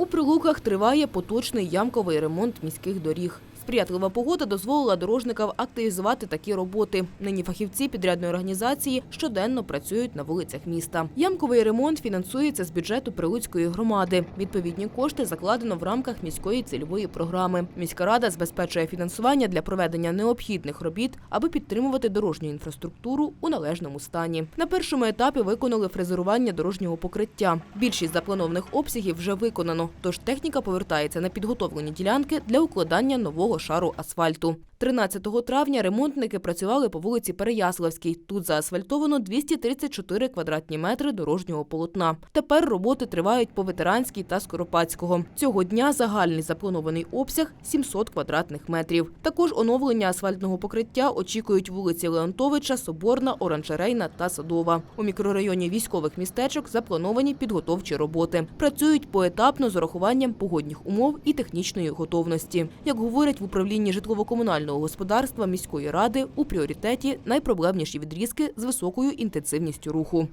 У Прилуках триває поточний ямковий ремонт міських доріг. Сприятлива погода дозволила дорожникам активізувати такі роботи. Нині фахівці підрядної організації щоденно працюють на вулицях міста. Ямковий ремонт фінансується з бюджету Прилуцької громади. Відповідні кошти закладено в рамках міської цільової програми. Міська рада забезпечує фінансування для проведення необхідних робіт, аби підтримувати дорожню інфраструктуру у належному стані. На першому етапі виконали фрезерування дорожнього покриття. Більшість запланованих обсягів вже виконано, тож техніка повертається на підготовлені ділянки для укладання нового шару асфальту. 13 травня ремонтники працювали по вулиці Переяславській. Тут заасфальтовано 234 квадратні метри дорожнього полотна. Тепер роботи тривають по ветеранській та Скоропадського. Цього дня загальний запланований обсяг 700 квадратних метрів. Також оновлення асфальтного покриття очікують вулиці Леонтовича, Соборна, Оранжерейна та Садова. У мікрорайоні військових містечок заплановані підготовчі роботи. Працюють поетапно з урахуванням погодних умов і технічної готовності. Як говорять в управлінні житлово-комунального господарства міської ради, у пріоритеті найпроблемніші відрізки з високою інтенсивністю руху.